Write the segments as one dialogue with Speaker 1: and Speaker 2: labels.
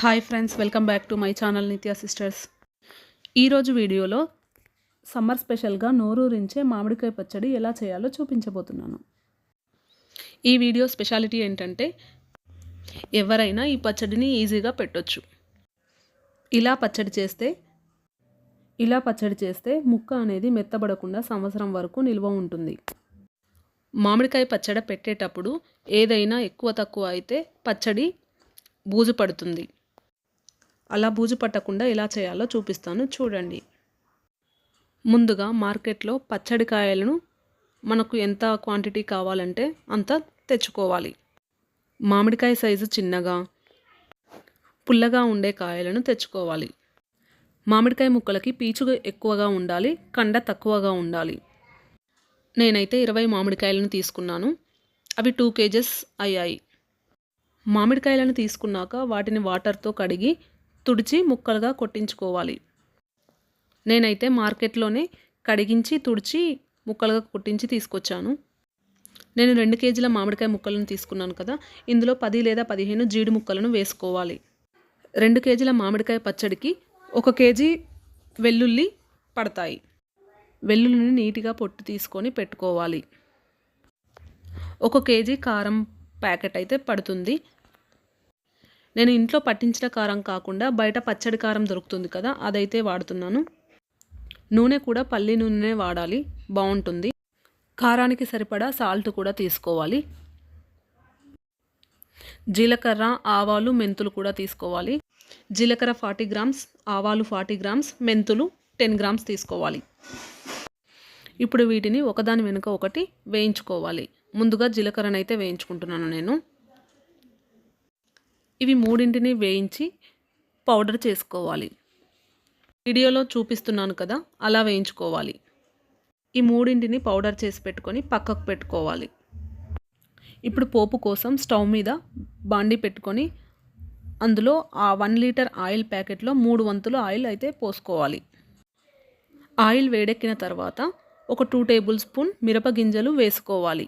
Speaker 1: Hi friends welcome back to my channel Nitya sisters. ఈరోజు వీడియోలో summer స్పెషల్గా నోరూరించే మామిడికాయ పచ్చడి ఎలా చేయాలో చూపించబోతున్నాను. ఈ వీడియో స్పెషాలిటీ ఏంటంటే ఎవరైనా ఈ పచ్చడిని ఈజీగా పెట్టొచ్చు. ఇలా పచ్చడి చేస్తే ఇలా పచ్చడి చేస్తే ముక్క అనేది మెత్తబడకుండా సంవత్సరం వరకు నిల్వ ఉంటుంది. మామిడికాయ పచ్చడి పెట్టేటప్పుడు ఏదైనా ఎక్కువ తక్కువ అయితే పచ్చడి బూజు పడుతుంది. అలా బూజు పట్టకుండా ఎలా చేయాలో చూపిస్తాను చూడండి. ముందుగా మార్కెట్లో పచ్చడి కాయలను మనకు ఎంత క్వాంటిటీ కావాలంటే అంత తెచ్చుకోవాలి. మామిడికాయ సైజు చిన్నగా పుల్లగా ఉండే కాయలను తెచ్చుకోవాలి. మామిడికాయ ముక్కలకి పీచు ఎక్కువగా ఉండాలి కండ తక్కువగా ఉండాలి. నేనైతే ఇరవై మామిడికాయలను తీసుకున్నాను. అవి టూ కేజెస్ అయ్యాయి. మామిడికాయలను తీసుకున్నాక వాటిని వాటర్తో కడిగి తుడిచి ముక్కలుగా కొట్టించుకోవాలి. నేనైతే మార్కెట్లోనే కడిగించి తుడిచి ముక్కలుగా కొట్టించి తీసుకొచ్చాను. నేను రెండు కేజీల మామిడికాయ ముక్కలను తీసుకున్నాను కదా ఇందులో పది లేదా పదిహేను జీడి ముక్కలను వేసుకోవాలి. రెండు కేజీల మామిడికాయ పచ్చడికి ఒక కేజీ వెల్లుల్లి పడతాయి. వెల్లుల్లిని నీట్గా పొట్టు తీసుకొని పెట్టుకోవాలి. ఒక కేజీ కారం ప్యాకెట్ అయితే పడుతుంది. నేను ఇంట్లో పట్టించిన కారం కాకుండా బయట పచ్చడి కారం దొరుకుతుంది కదా అదైతే వాడుతున్నాను. నూనె కూడా పల్లి నూనె వాడాలి బాగుంటుంది. కారానికి సరిపడా సాల్ట్ కూడా తీసుకోవాలి. జీలకర్ర ఆవాలు మెంతులు కూడా తీసుకోవాలి. జీలకర్ర ఫార్టీ గ్రామ్స్ ఆవాలు ఫార్టీ గ్రామ్స్ మెంతులు టెన్ గ్రామ్స్ తీసుకోవాలి. ఇప్పుడు వీటిని ఒకదాని వెనుక ఒకటి వేయించుకోవాలి. ముందుగా జీలకర్రనైతే వేయించుకుంటున్నాను నేను. ఇవి మూడింటిని వేయించి పౌడర్ చేసుకోవాలి. వీడియోలో చూపిస్తున్నాను కదా అలా వేయించుకోవాలి. ఈ మూడింటిని పౌడర్ చేసి పెట్టుకొని పక్కకు పెట్టుకోవాలి. ఇప్పుడు పోపు కోసం స్టవ్ మీద బాండి పెట్టుకొని అందులో ఆ వన్ లీటర్ ఆయిల్ ప్యాకెట్లో మూడు వంతులు ఆయిల్ అయితే పోసుకోవాలి. ఆయిల్ వేడెక్కిన తర్వాత ఒక టూ టేబుల్ స్పూన్ మిరప గింజలు వేసుకోవాలి.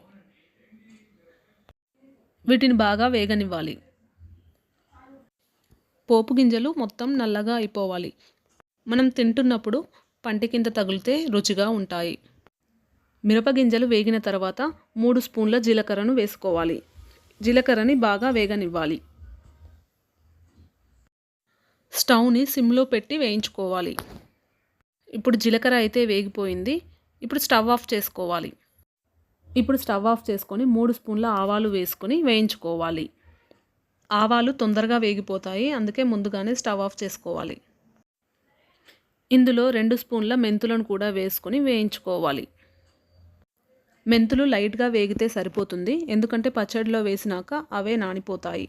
Speaker 1: వీటిని బాగా వేగనివ్వాలి. పోపు గింజలు మొత్తం నల్లగా అయిపోవాలి. మనం తింటున్నప్పుడు పంటి కింద తగిలితే రుచిగా ఉంటాయి. మిరపగింజలు వేగిన తర్వాత మూడు స్పూన్ల జీలకర్రను వేసుకోవాలి. జీలకర్రని బాగా వేగనివ్వాలి. స్టవ్ని సిమ్లో పెట్టి వేయించుకోవాలి. ఇప్పుడు జీలకర్ర అయితే వేగిపోయింది. ఇప్పుడు స్టవ్ ఆఫ్ చేసుకోవాలి. ఇప్పుడు స్టవ్ ఆఫ్ చేసుకొని మూడు స్పూన్ల ఆవాలు వేసుకొని వేయించుకోవాలి. ఆవాలు తొందరగా వేగిపోతాయి. అందుకే ముందుగానే స్టవ్ ఆఫ్ చేసుకోవాలి. ఇందులో రెండు స్పూన్ల మెంతులను కూడా వేసుకొని వేయించుకోవాలి. మెంతులు లైట్గా వేగితే సరిపోతుంది. ఎందుకంటే పచ్చడిలో వేసినాక అవే నానిపోతాయి.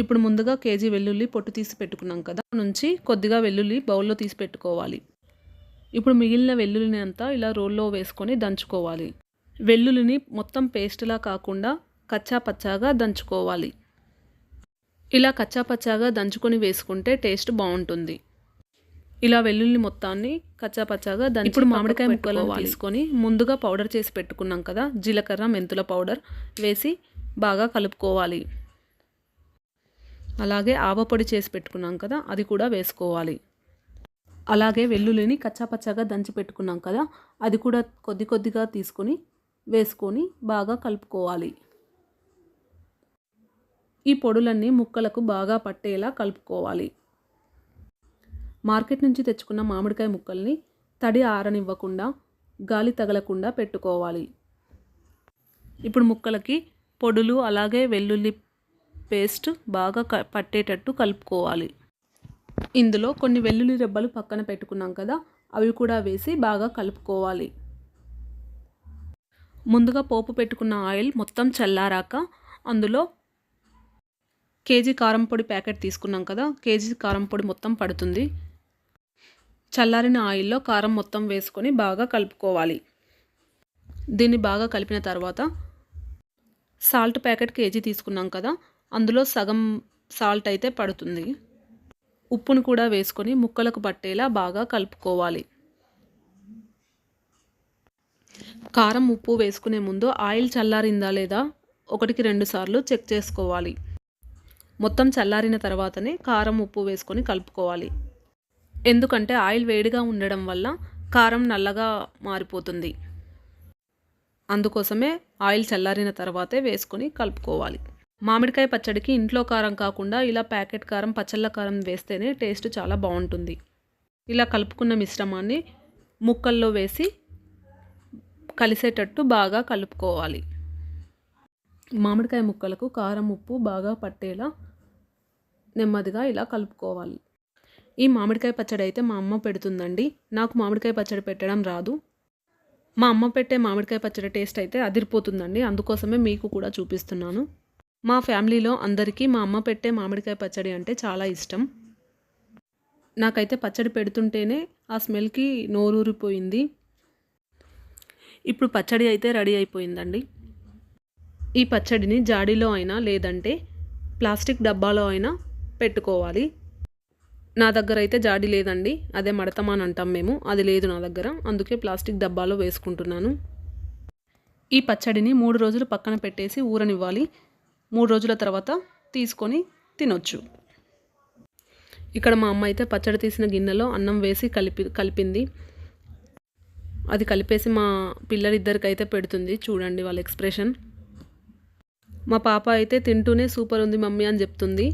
Speaker 1: ఇప్పుడు ముందుగా కేజీ వెల్లుల్లి పొట్టు తీసి పెట్టుకున్నాం కదా నుంచి కొద్దిగా వెల్లుల్లి బౌల్లో తీసి పెట్టుకోవాలి. ఇప్పుడు మిగిలిన వెల్లుల్లిని అంతా ఇలా రోల్లో వేసుకొని దంచుకోవాలి. వెల్లుల్లిని మొత్తం పేస్ట్లా కాకుండా కచ్చా పచ్చాగా దంచుకోవాలి. ఇలా కచ్చాపచ్చాగా దంచుకొని వేసుకుంటే టేస్ట్ బాగుంటుంది. ఇలా వెల్లుల్లి మొత్తాన్ని కచ్చాపచ్చాగా దంచి ఇప్పుడు మామిడికాయ ముక్కలు తీసుకొని ముందుగా పౌడర్ చేసి పెట్టుకున్నాం కదా జీలకర్ర మెంతుల పౌడర్ వేసి బాగా కలుపుకోవాలి. అలాగే ఆవపొడి చేసి పెట్టుకున్నాం కదా అది కూడా వేసుకోవాలి. అలాగే వెల్లుల్లిని కచ్చాపచ్చాగా దంచి పెట్టుకున్నాం కదా అది కూడా కొద్ది కొద్దిగా తీసుకొని వేసుకొని బాగా కలుపుకోవాలి. ఈ పొడులన్నీ ముక్కలకు బాగా పట్టేలా కలుపుకోవాలి. మార్కెట్ నుంచి తెచ్చుకున్న మామిడికాయ ముక్కల్ని తడి ఆరనివ్వకుండా గాలి తగలకుండా పెట్టుకోవాలి. ఇప్పుడు ముక్కలకి పొడులు అలాగే వెల్లుల్లి పేస్ట్ బాగా పట్టేటట్టు కలుపుకోవాలి. ఇందులో కొన్ని వెల్లుల్లి రెబ్బలు పక్కన పెట్టుకున్నాం కదా అవి కూడా వేసి బాగా కలుపుకోవాలి. ముందుగా పోపు పెట్టుకున్న ఆయిల్ మొత్తం చల్లారాక అందులో కేజీ కారం పొడి ప్యాకెట్ తీసుకున్నాం కదా కేజీ కారం పొడి మొత్తం పడుతుంది. చల్లారిన ఆయిల్లో కారం మొత్తం వేసుకొని బాగా కలుపుకోవాలి. దీన్ని బాగా కలిపిన తర్వాత సాల్ట్ ప్యాకెట్ కేజీ తీసుకున్నాం కదా అందులో సగం సాల్ట్ అయితే పడుతుంది. ఉప్పును కూడా వేసుకొని ముక్కలకు పట్టేలా బాగా కలుపుకోవాలి. కారం ఉప్పు వేసుకునే ముందు ఆయిల్ చల్లారిందా లేదా ఒకటికి రెండు సార్లు చెక్ చేసుకోవాలి. మొత్తం చల్లారిన తర్వాతనే కారం ఉప్పు వేసుకొని కలుపుకోవాలి. ఎందుకంటే ఆయిల్ వేడిగా ఉండడం వల్ల కారం నల్లగా మారిపోతుంది. అందుకోసమే ఆయిల్ చల్లారిన తర్వాతే వేసుకొని కలుపుకోవాలి. మామిడికాయ పచ్చడికి ఇంట్లో కారం కాకుండా ఇలా ప్యాకెట్ కారం పచ్చళ్ళ కారం వేస్తేనే టేస్ట్ చాలా బాగుంటుంది. ఇలా కలుపుకున్న మిశ్రమాన్ని ముక్కల్లో వేసి కలిసేటట్టు బాగా కలుపుకోవాలి. మామిడికాయ ముక్కలకు కారం ఉప్పు బాగా పట్టేలా నెమ్మదిగా ఇలా కలుపుకోవాలి. ఈ మామిడికాయ పచ్చడి అయితే మా అమ్మ పెడుతుందండి. నాకు మామిడికాయ పచ్చడి పెట్టడం రాదు. మా అమ్మ పెట్టే మామిడికాయ పచ్చడి టేస్ట్ అయితే అదిరిపోతుందండి. అందుకోసమే మీకు కూడా చూపిస్తున్నాను. మా ఫ్యామిలీలో అందరికీ మా అమ్మ పెట్టే మామిడికాయ పచ్చడి అంటే చాలా ఇష్టం. నాకైతే పచ్చడి పెడుతుంటేనే ఆ స్మెల్కి నోరూరిపోయింది. ఇప్పుడు పచ్చడి అయితే రెడీ అయిపోయిందండి. ఈ పచ్చడిని జాడీలో అయినా లేదంటే ప్లాస్టిక్ డబ్బాలో అయినా పెట్టుకోవాలి. నా దగ్గర అయితే జాడీ లేదండి. అదే మడతమాన్ అంటాం మేము. అది లేదు నా దగ్గర. అందుకే ప్లాస్టిక్ డబ్బాలో వేసుకుంటున్నాను. ఈ పచ్చడిని మూడు రోజులు పక్కన పెట్టేసి ఊరనివ్వాలి. మూడు రోజుల తర్వాత తీసుకొని తినొచ్చు. ఇక్కడ మా అమ్మ అయితే పచ్చడి తీసిన గిన్నెలో అన్నం వేసి కలిపి కలిపింది. అది కలిపేసి మా పిల్లలిద్దరికైతే పెడుతుంది. చూడండి వాళ్ళ ఎక్స్ప్రెషన్. మా పాప అయితే తింటూనే సూపర్ ఉంది మమ్మీ అని చెప్తుంది.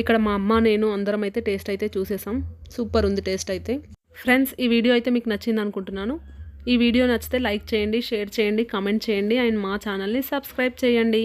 Speaker 1: ఇక్కడ మా అమ్మ నేను అందరం అయితే టేస్ట్ అయితే చూసేసాం. సూపర్ ఉంది టేస్ట్ అయితే. ఫ్రెండ్స్ ఈ వీడియో అయితే మీకు నచ్చింది అనుకుంటున్నాను. ఈ వీడియో నచ్చితే లైక్ చేయండి షేర్ చేయండి కమెంట్ చేయండి అండ్ మా ఛానల్ని సబ్స్క్రైబ్ చేయండి.